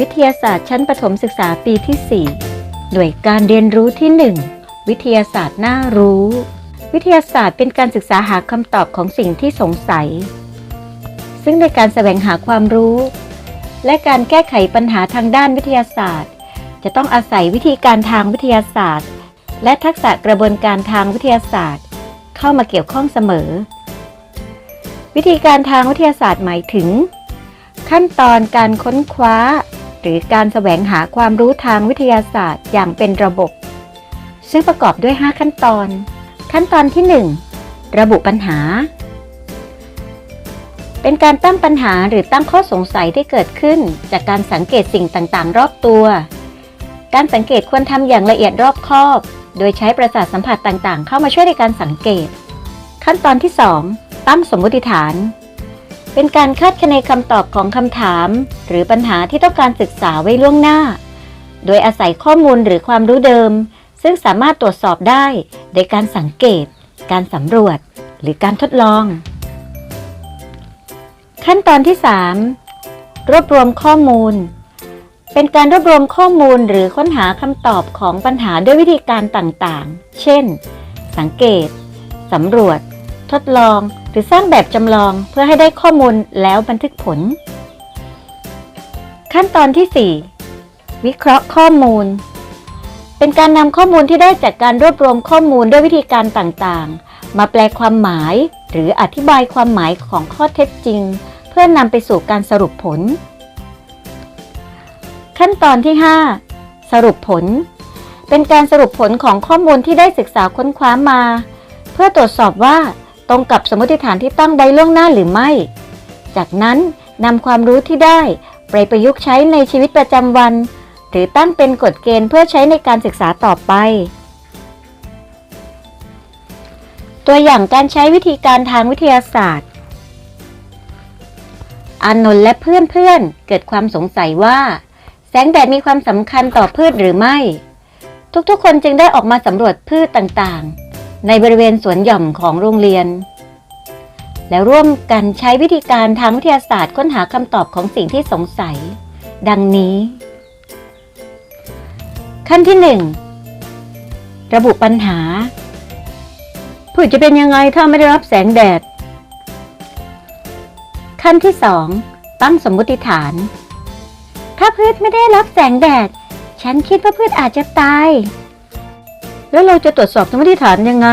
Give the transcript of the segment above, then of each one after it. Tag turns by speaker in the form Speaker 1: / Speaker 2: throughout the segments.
Speaker 1: วิทยาศาสตร์ชั้นประถมศึกษาปีที่ 4 หน่วยการเรียนรู้ที่ 1 วิทยาศาสตร์น่ารู้ วิทยาศาสตร์เป็นการศึกษาหาคำตอบของสิ่งที่สงสัย ซึ่งในการแสวงหาความรู้ และการแก้ไขปัญหาทางด้านวิทยาศาสตร์ จะต้องอาศัยวิธีการทางวิทยาศาสตร์ และทักษะกระบวนการทางวิทยาศาสตร์ เข้ามาเกี่ยวข้องเสมอ วิธีการทางวิทยาศาสตร์หมายถึง ขั้นตอนการค้นคว้า หรือการแสวงหาความรู้ทางวิทยาศาสตร์อย่างเป็นระบบ ซึ่งประกอบด้วย 5 ขั้นตอน ขั้นตอนที่ 1 ระบุปัญหา เป็นการตั้งปัญหาหรือตั้งข้อสงสัยที่เกิดขึ้น จากการสังเกตสิ่งต่างๆ รอบตัว การสังเกตควรทำอย่างละเอียดรอบคอบ โดยใช้ประสาทสัมผัสต่างๆ เข้ามาช่วยในการสังเกต ขั้นตอนที่ 2 ตั้งสมมติฐาน เป็นการคาดคะเนคำตอบของคำถาม หรือปัญหาที่ต้องการศึกษาไว้ล่วงหน้า โดยอาศัยข้อมูลหรือความรู้เดิม ซึ่งสามารถตรวจสอบได้ โดยการสังเกต การสำรวจ หรือการทดลอง ขั้นตอนที่ 3 รวบรวมข้อมูล เป็นการรวบรวมข้อมูลหรือค้นหาคำตอบของปัญหาด้วยวิธีการต่างๆ เช่น สังเกต สำรวจ ทดลอง รือสร้างแบบจำลองเพื่อให้ได้ข้อมูลแล้วบันทึกผล ขั้นตอนที่ 4 วิเคราะห์ข้อมูล เป็นการนำข้อมูลที่ได้จากการรวบรวมข้อมูลด้วยวิธีการต่างๆ มาแปลความหมาย หรืออธิบายความหมายของข้อเท็จจริง เพื่อนำไปสู่การสรุปผล ขั้นตอนที่ 5 สรุปผล เป็นการสรุปผลของข้อมูลที่ได้ศึกษาค้นคว้ามา เพื่อตรวจสอบว่า ตรงกับสมมติฐานที่ตั้งไว้ล่วงหน้าหรือไม่ จากนั้นนำความรู้ที่ได้ไปประยุกต์ใช้ในชีวิตประจำวัน หรือตั้งเป็นกฎเกณฑ์เพื่อใช้ในการศึกษาต่อไป ตัวอย่างการใช้วิธีการทางวิทยาศาสตร์ อานนท์และเพื่อนๆเกิดความสงสัยว่า แสงแดดมีความสำคัญต่อพืชหรือไม่ ทุกๆคนจึงได้ออกมาสำรวจพืชต่างๆ ในบริเวณสวนหย่อมของโรงเรียน แล้วร่วมกันใช้วิธีการทางวิทยาศาสตร์ค้นหาคำตอบของสิ่งที่สงสัย ดังนี้ ขั้นที่ 1 ระบุปัญหาพืชจะเป็นยังไงถ้าไม่ได้รับแสงแดด ขั้นที่ 2 ตั้งสมมุติฐาน ถ้าพืชไม่ได้รับแสงแดด ฉันคิดว่าพืชอาจจะตาย แล้วเราจะตรวจสอบสมมติฐานยังไง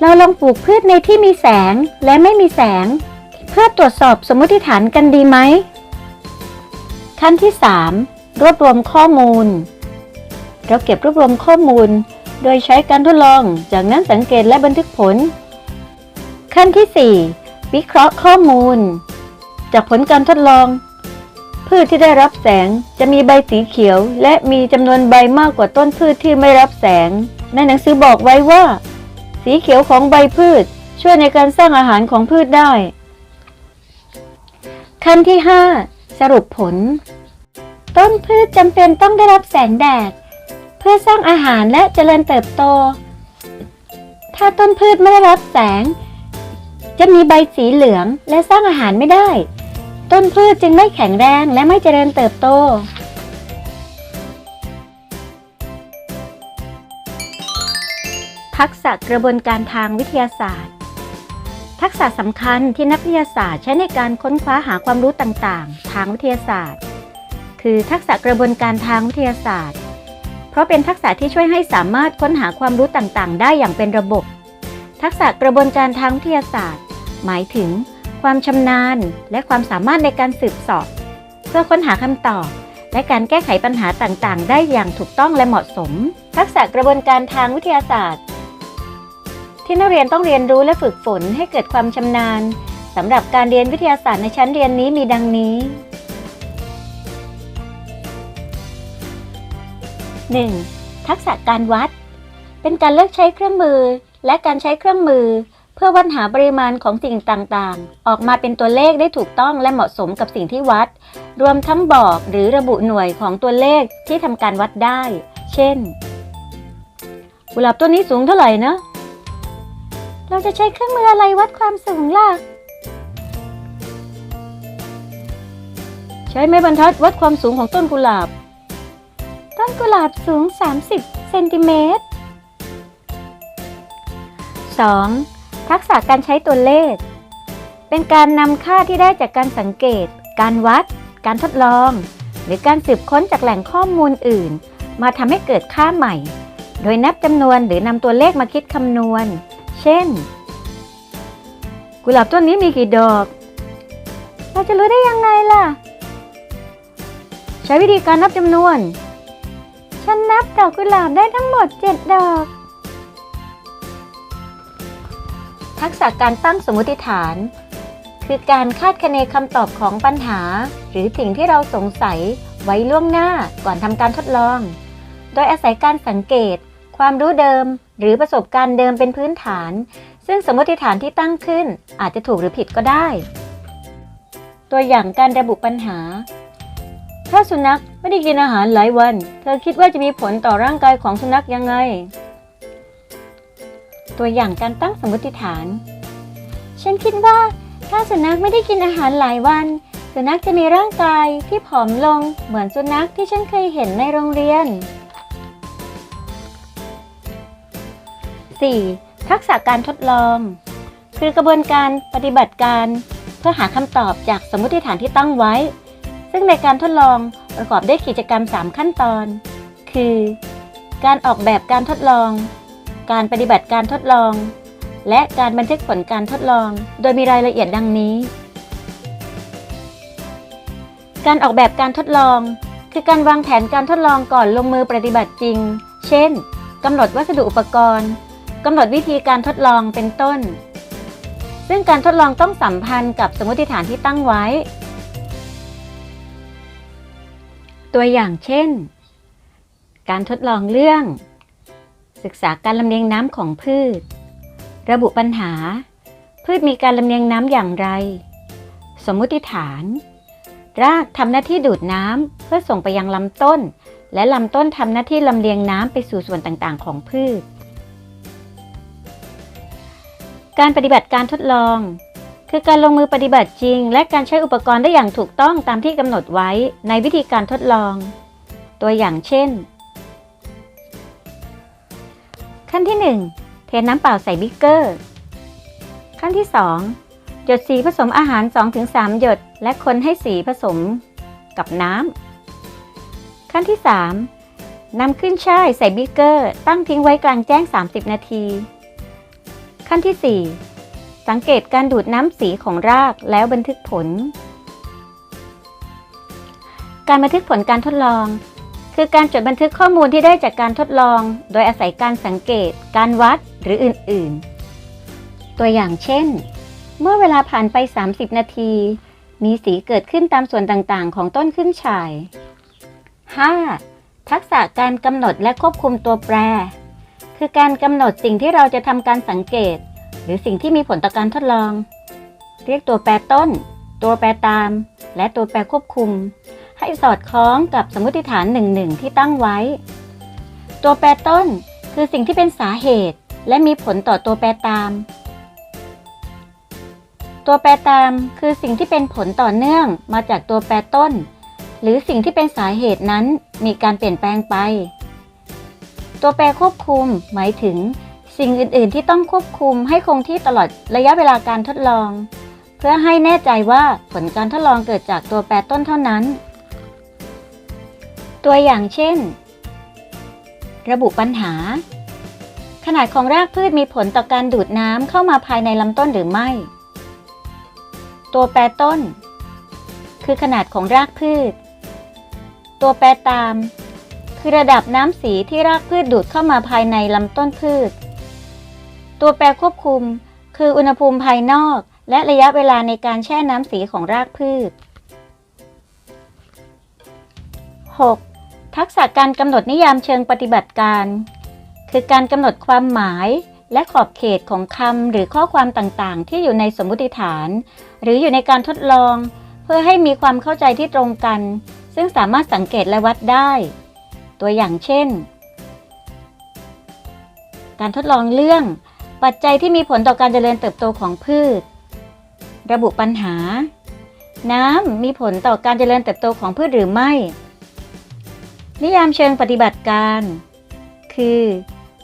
Speaker 1: เราลองปลูกพืชในที่มีแสงและไม่มีแสง เพื่อตรวจสอบสมมติฐานกันดีไหม ขั้นที่ 3 รวบรวมข้อมูล เราเก็บรวบรวมข้อมูล โดยใช้การทดลอง จากนั้นสังเกตและบันทึกผล ขั้นที่ 4 วิเคราะห์ข้อมูล จากผลการทดลอง พืชที่ได้รับแสงจะมีใบสีเขียว และมีจำนวนใบมากกว่าต้นพืชที่ไม่รับแสง ในหนังสือบอกไว้ว่า สีเขียวของใบพืช ช่วยในการสร้างอาหารของพืชได้ ขั้นที่ 5 สรุปผล ต้นพืชจำเป็นต้องได้รับแสงแดด เพื่อสร้างอาหารและเจริญเติบโต ถ้าต้นพืชไม่ได้รับแสง จะมีใบสีเหลืองและสร้างอาหารไม่ได้ ต้นพืชจึงไม่แข็งแรงและไม่เจริญเติบโต ทักษะกระบวนการทางวิทยาศาสตร์ ทักษะสำคัญที่นักวิทยาศาสตร์ใช้ในการค้นคว้าหาความรู้ต่างๆ ทางวิทยาศาสตร์ คือทักษะกระบวนการทางวิทยาศาสตร์ เพราะเป็นทักษะที่ช่วยให้สามารถค้นหาความรู้ต่างๆ ได้อย่างเป็นระบบ ทักษะกระบวนการทางวิทยาศาสตร์ หมายถึง ความชำนาญ และความสามารถในการสืบสอบ เพื่อค้นหาคำตอบ และการแก้ไขปัญหาต่างๆ ได้อย่างถูกต้องและเหมาะสม ทักษะกระบวนการทางวิทยาศาสตร์ ที่นักเรียนต้องเรียนรู้และฝึกฝนให้เกิดความชำนาญสำหรับการเรียนวิทยาศาสตร์ในชั้นเรียนนี้มีดังนี้ 1. ทักษะการวัด เป็นการเลือกใช้เครื่องมือ และการใช้เครื่องมือ เพื่อวัดหาปริมาณของสิ่งต่างๆ ออกมาเป็นตัวเลขได้ถูกต้องและเหมาะสมกับสิ่งที่วัด รวมทั้งบอกหรือระบุหน่วยของตัวเลขที่ทำการวัดได้ เช่น กุหลาบต้นนี้สูงเท่าไหร่นะ เราจะใช้เครื่องมืออะไรวัดความสูงล่ะ ใช้ไม้บรรทัดวัดความสูงของต้นกุหลาบ ต้นกุหลาบสูง 30 เซนติเมตร 2. ทักษะการใช้ตัวเลข เป็นการนำค่าที่ได้จากการสังเกต การวัด การทดลอง หรือการสืบค้นจากแหล่งข้อมูลอื่น มาทำให้เกิดค่าใหม่ โดยนับจำนวนหรือนำตัวเลขมาคิดคำนวณ เช่น กุหลาบต้นนี้มีกี่ดอก เราจะรู้ได้ยังไงล่ะ ใช้วิธีการนับจำนวน ฉันนับดอกกุหลาบได้ทั้งหมด 7 ดอก ทักษะการตั้งสมมติฐาน คือการคาดคะเนคำตอบของปัญหา หรือสิ่งที่เราสงสัยไว้ล่วงหน้าก่อนทำการทดลอง โดยอาศัยการสังเกต ความรู้เดิม หรือประสบการณ์เดิมเป็นพื้นฐาน ซึ่งสมมติฐานที่ตั้งขึ้นอาจจะถูกหรือผิดก็ได้ ตัวอย่างการระบุปัญหา ถ้าสุนัขไม่ได้กินอาหารหลายวัน เธอคิดว่าจะมีผลต่อร่างกายของสุนัขยังไง ตัวอย่างการตั้งสมมติฐาน ฉันคิดว่าถ้าสุนัขไม่ได้กินอาหารหลายวัน สุนัขจะมีร่างกายที่ผอมลงเหมือนสุนัขที่ฉันเคยเห็นในโรงเรียน 4. ทักษะการทดลอง คือกระบวนการปฏิบัติการ เพื่อหาคำตอบจากสมมติฐานที่ตั้งไว้ ซึ่งในการทดลองประกอบด้วยกิจกรรม 3 ขั้นตอน คือ การออกแบบการทดลอง การปฏิบัติการทดลอง และการบันทึกผลการทดลอง โดยมีรายละเอียดดังนี้ การออกแบบการทดลอง คือการวางแผนการทดลองก่อนลงมือปฏิบัติจริง เช่นกำหนดวัสดุอุปกรณ์กำหนดวิธีการทดลองเป็นต้น ซึ่งการทดลองต้องสัมพันธ์กับสมมติฐานที่ตั้งไว้ ตัวอย่างเช่น การทดลองเรื่อง ศึกษาการลำเลียงน้ำของพืช ระบุปัญหา พืชมีการลำเลียงน้ำอย่างไร สมมุติฐาน รากทำหน้าที่ดูดน้ำเพื่อส่งไปยังลำต้น และลำต้นทำหน้าที่ลำเลียงน้ำไปสู่ส่วนต่างๆ ของพืช การปฏิบัติการทดลอง คือการลงมือปฏิบัติจริง และการใช้อุปกรณ์ได้อย่างถูกต้องตามที่กำหนดไว้ในวิธีการทดลอง ตัวอย่างเช่น ขั้นที่ 1 เทน้ำเปล่าใส่บิ๊กเกอร์ ขั้นที่ 2 หยดสีผสมอาหาร 2-3 หยด และคนให้สีผสมกับน้ำ ขั้นที่ 3 นำขึ้นช่ายใส่บิ๊กเกอร์ ตั้งทิ้งไว้กลางแจ้ง 30 นาที ขั้นที่ 4 สังเกตการดูดน้ำสีของรากแล้วบันทึกผล การบันทึกผลการทดลอง คือการจดบันทึกข้อมูลที่ได้จากการทดลอง โดยอาศัยการสังเกต การวัดหรืออื่น ๆ ตัวอย่างเช่น เมื่อเวลาผ่านไป 30 นาที มีสีเกิดขึ้นตามส่วนต่างๆ ของต้นขึ้นฉาย 5. ทักษะการกำหนดและควบคุมตัวแปร คือการกำหนดสิ่งที่เราจะทำการสังเกต หรือสิ่งที่มีผลต่อการทดลอง เรียกตัวแปรต้น ตัวแปรตาม และตัวแปรควบคุม ให้สอดคล้องกับสมมติฐานหนึ่งหนึ่งที่ตั้งไว้ ตัวแปรต้นคือสิ่งที่เป็นสาเหตุ และมีผลต่อตัวแปรตาม ตัวแปรตามคือสิ่งที่เป็นผลต่อเนื่องมาจากตัวแปรต้น หรือสิ่งที่เป็นสาเหตุนั้นมีการเปลี่ยนแปลงไป ตัวแปรควบคุมหมายถึง สิ่งอื่น ๆ ที่ต้องควบคุมให้คงที่ตลอดระยะเวลาการทดลอง เพื่อให้แน่ใจว่าผลการทดลองเกิดจากตัวแปรต้นเท่านั้น ตัวอย่างเช่น ระบุปัญหา ขนาดของรากพืชมีผลต่อการดูดน้ำเข้ามาภายในลำต้นหรือไม่ ตัวแปรต้น คือขนาดของรากพืช ตัวแปรตาม คือระดับน้ำสีที่รากพืชดูดเข้ามาภายในลำต้นพืช ตัวแปรควบคุม คืออุณหภูมิภายนอก และระยะเวลาในการแช่น้ำสีของรากพืช 6. ทักษะการกำหนดนิยามเชิงปฏิบัติการ คือการกำหนดความหมายและขอบเขตของคำหรือข้อความต่างๆ ที่อยู่ในสมมติฐาน หรืออยู่ในการทดลอง เพื่อให้มีความเข้าใจที่ตรงกัน ซึ่งสามารถสังเกตและวัดได้ ตัวอย่างเช่น การทดลองเรื่อง ปัจจัยที่มีผลต่อการเจริญเติบโตของพืช ระบุปัญหา น้ำมีผลต่อการเจริญเติบโตของพืชหรือไม่ นิยามเชิงปฏิบัติการ คือ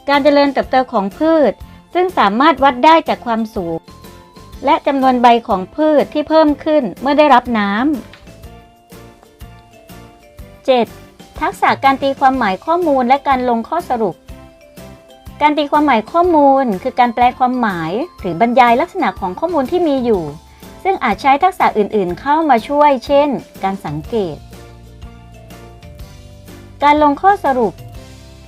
Speaker 1: การเจริญเติบโตของพืช ซึ่งสามารถวัดได้จากความสูง และจำนวนใบของพืชที่เพิ่มขึ้นเมื่อได้รับน้ำ 7. ทักษะการตีความหมายข้อมูลและการลงข้อสรุป การตีความหมายข้อมูล คือการแปลความหมาย หรือบรรยายลักษณะของข้อมูลที่มีอยู่ ซึ่งอาจใช้ทักษะอื่น ๆ เข้ามาช่วย เช่น การสังเกต การลงข้อสรุป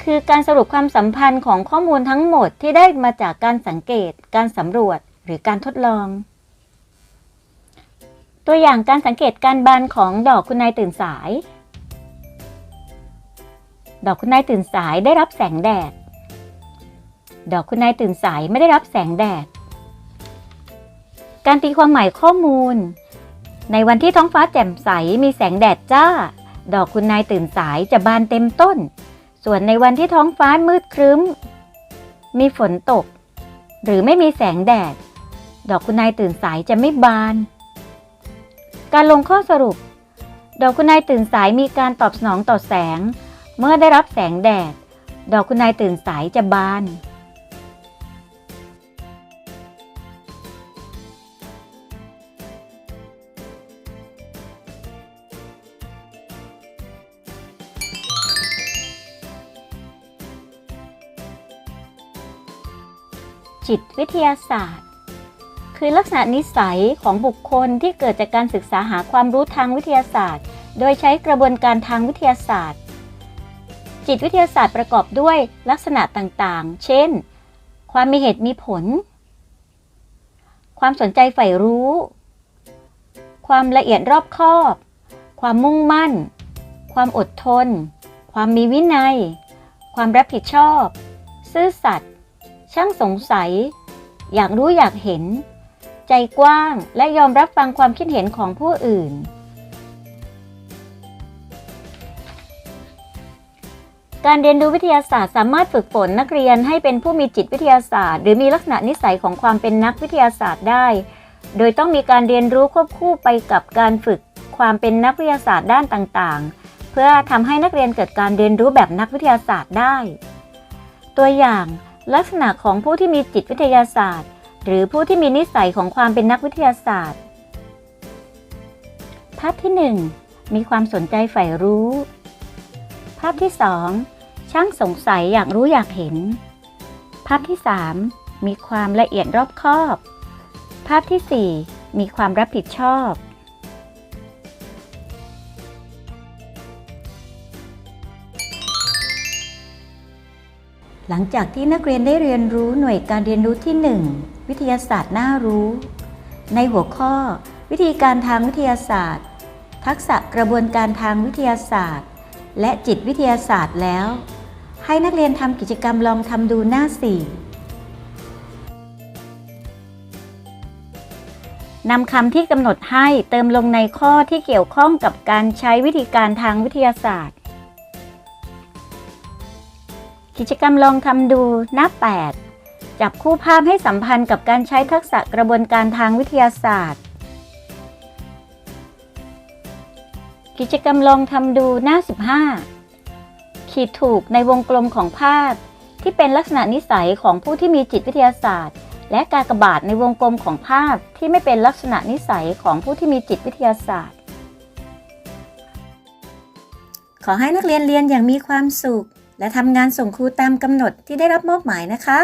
Speaker 1: คือการสรุปความสัมพันธ์ของข้อมูลทั้งหมดที่ได้มาจากการสังเกต การสำรวจ หรือการทดลอง ตัวอย่างการสังเกตการบานของดอกคุณนายตื่นสาย ดอกคุณนายตื่นสายได้รับแสงแดด ดอกคุณนายตื่นสายไม่ได้รับแสงแดด การตีความหมายข้อมูล ในวันที่ท้องฟ้าแจ่มใสมีแสงแดดจ้า ดอกคุณนายตื่นสายจะบานเต็มต้น ส่วนในวันที่ท้องฟ้ามืดครึ้ม มีฝนตก หรือไม่มีแสงแดด ดอกคุณนายตื่นสายจะไม่บาน การลงข้อสรุป ดอกคุณนายตื่นสายมีการตอบสนองต่อแสง เมื่อได้รับแสงแดด ดอกคุณนายตื่นสายจะบาน จิตวิทยาศาสตร์ คือลักษณะนิสัยของบุคคลที่เกิดจากการศึกษาหาความรู้ทางวิทยาศาสตร์ โดยใช้กระบวนการทางวิทยาศาสตร์ จิตวิทยาศาสตร์ประกอบด้วยลักษณะต่างๆ เช่น ความมีเหตุมีผล ความสนใจใฝ่รู้ ความละเอียดรอบคอบ ความมุ่งมั่น ความอดทน ความมีวินัย ความรับผิดชอบ ซื่อสัตย์ ช่างสงสัย อยากรู้อยากเห็น ใจกว้างและยอมรับฟังความคิดเห็นของผู้อื่น การเรียนรู้วิทยาศาสตร์สามารถฝึกฝนนักเรียนให้เป็นผู้มีจิตวิทยาศาสตร์ หรือมีลักษณะนิสัยของความเป็นนักวิทยาศาสตร์ได้ โดยต้องมีการเรียนรู้ควบคู่ไปกับการฝึกความเป็นนักวิทยาศาสตร์ด้านต่างๆ เพื่อทำให้นักเรียนเกิดการเรียนรู้แบบนักวิทยาศาสตร์ได้ ตัวอย่าง ลักษณะของผู้ที่มีจิตวิทยาศาสตร์ หรือผู้ที่มีนิสัยของความเป็นนักวิทยาศาสตร์ภาพที่ 1 มีความสนใจใฝ่รู้ ภาพที่ 2 ช่างสงสัยอยากรู้อยากเห็น ภาพที่ 3 มีความละเอียดรอบคอบ ภาพที่ 4 มีความรับผิดชอบ หลังจากที่นักเรียนได้เรียนรู้หน่วยการเรียนรู้ที่ 1 วิทยาศาสตร์น่ารู้ ในหัวข้อ วิธีการทางวิทยาศาสตร์ ทักษะกระบวนการทางวิทยาศาสตร์ และจิตวิทยาศาสตร์แล้ว ให้นักเรียนทำกิจกรรมลองทำดูหน้า 4นำคำที่กำหนดให้เติมลงในข้อที่เกี่ยวข้องกับการใช้วิธีการทางวิทยาศาสตร์ กิจกรรมลองทำดูหน้า 8 จับคู่ภาพให้สัมพันธ์กับการใช้ทักษะกระบวนการทางวิทยาศาสตร์ กิจกรรมลองทำดูหน้า 15 ขีดถูกในวงกลมของภาพ ที่เป็นลักษณะนิสัยของผู้ที่มีจิตวิทยาศาสตร์ และกากระบาทในวงกลมของภาพที่ไม่เป็นลักษณะนิสัยของผู้ที่มีจิตวิทยาศาสตร์ ขอให้นักเรียนเรียนอย่างมีความสุข และทำงานส่งครูตามกำหนดที่ได้รับมอบหมายนะคะ